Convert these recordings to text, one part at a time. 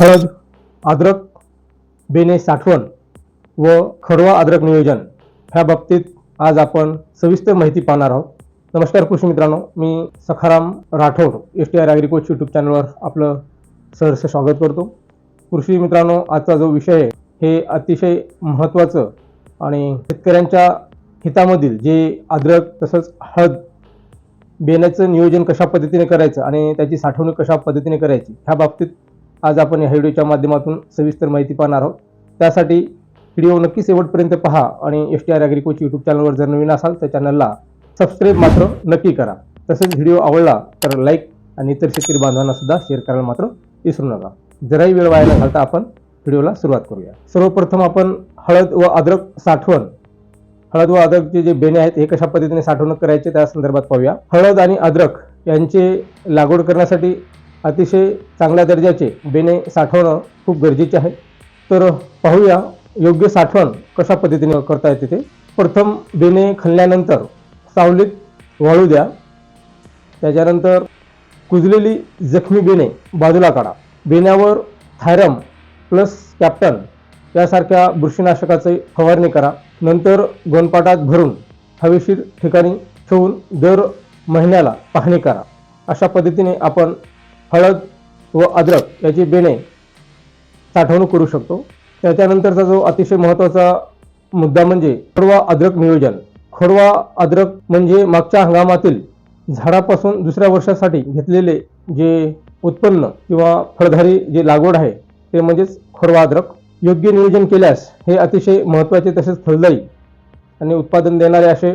हळद अद्रक बेने साठवण व खरवा अद्रक नियोजन ह्या बाबतीत आज आपण सविस्तर माहिती पाहणार आहोत. नमस्कार कृषी मित्रांनो मी Sakharam Rathod S T R Agricoach YouTube चॅनलवर आपलं सहर्ष स्वागत करतो. कृषी मित्रांनो आजचा जो विषय आहे हे अतिशय महत्त्वाचं आणि शेतकऱ्यांच्या हितामधील जे अद्रक तसंच हळद बेण्याचं नियोजन कशा पद्धतीने करायचं आणि त्याची साठवणूक कशा पद्धतीने करायची ह्या बाबतीत आज आपण या व्हिडिओच्या माध्यमातून सविस्तर माहिती पाहणार आहोत. त्यासाठी व्हिडिओ नक्की शेवटपर्यंत पहा आणि S T R Agricoach YouTube चॅनलवर जर नवीन असाल तर चॅनलला सबस्क्राईब मात्र नक्की करा. तसेच व्हिडिओ आवडला तर लाईक आणि इतर शेतकरी बांधवांना सुद्धा शेअर करायला मात्र विसरू नका. जराही वेळ वाया न घालता आपण व्हिडिओला सुरुवात करूया. सर्वप्रथम आपण हळद व अद्रक साठवण. हळद व अद्रकचे जे बेणे आहेत हे कशा पद्धतीने साठवणूक करायचे त्या संदर्भात पाहूया. हळद आणि अद्रक यांचे लागवड करण्यासाठी अतिशय चांगल्या दर्जाचे बेणे साठवणं खूप गरजेचे आहे. तर पाहूया योग्य साठवण कशा पद्धतीने करता येते ते. प्रथम बेणे खणल्यानंतर सावलीत वाळू द्या. त्याच्यानंतर कुजलेली जखमी बेणे बाजूला काढा. बेण्यावर थायरम प्लस कॅप्टन यासारख्या बुरशीनाशकाची फवारणी करा. नंतर गोनपाटात भरून हवेशीर ठिकाणी ठेवून दर महिन्याला पाहणी करा. अशा पद्धतीने आपण हळद व अद्रक याची बेणे साठवणूक करू शकतो. त्याच्यानंतरचा जो अतिशय महत्त्वाचा मुद्दा म्हणजे खोडवा अद्रक नियोजन. खोडवा अद्रक म्हणजे मागच्या हंगामातील झाडापासून दुसऱ्या वर्षासाठी घेतलेले जे उत्पन्न किंवा फळधारी जे लागवड आहे ते म्हणजेच खोडवा अद्रक. योग्य नियोजन केल्यास हे अतिशय महत्त्वाचे तसेच फलदायी आणि उत्पादन देणारे असे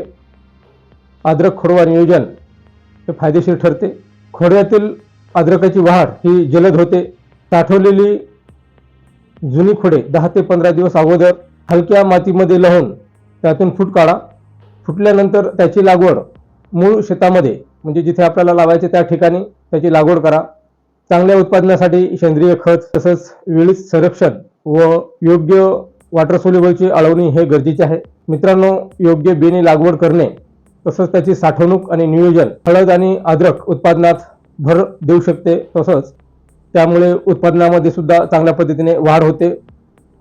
अद्रक खोडवा नियोजन हे फायदेशीर ठरते. खोडव्यातील अद्रकाची वाढ ही जलद होते. साठवलेली जुनी खोडे दहा ते पंधरा दिवस अगोदर हलक्या मातीमध्ये लहून त्यातून फूट काढा. फुटल्यानंतर त्याची लागवड मूळ शेतामध्ये म्हणजे जिथे आपल्याला लावायचे त्या ठिकाणी त्याची लागवड करा. चांगल्या उत्पादनासाठी सेंद्रिय खत तसंच वेळीच संरक्षण व योग्य वॉटर सोल्युबलची अळवणी हे गरजेचे आहे. मित्रांनो योग्य बेने लागवड करणे तसंच त्याची साठवणूक आणि नियोजन हळद आणि अद्रक उत्पादनात भर देऊ शकते तसंच. त्यामुळे उत्पादनामध्ये सुद्धा चांगल्या पद्धतीने वाढ होते.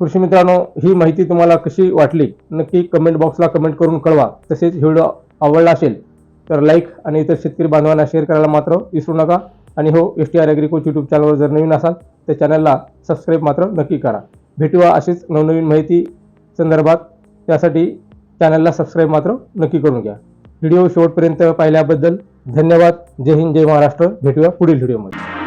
कृषी मित्रांनो ही माहिती तुम्हाला कशी वाटली? नक्की कमेंट बॉक्सला कमेंट करून कळवा. तसेच व्हिडिओ आवडला असेल तर लाईक आणि इतर शेतकरी बांधवांना शेअर करायला मात्र विसरू नका. आणि हो S T R Agricoach YouTube चॅनलवर जर नवीन असाल तर चॅनलला सबस्क्राईब मात्र नक्की करा. भेटूया अशीच नवनवीन माहिती संदर्भात. त्यासाठी चॅनलला सबस्क्राईब मात्र नक्की करून घ्या. व्हिडिओ शेवटपर्यंत पाहिल्याबद्दल धन्यवाद. जय हिंद जय महाराष्ट्र. भेटूया पुढील व्हिडिओमध्ये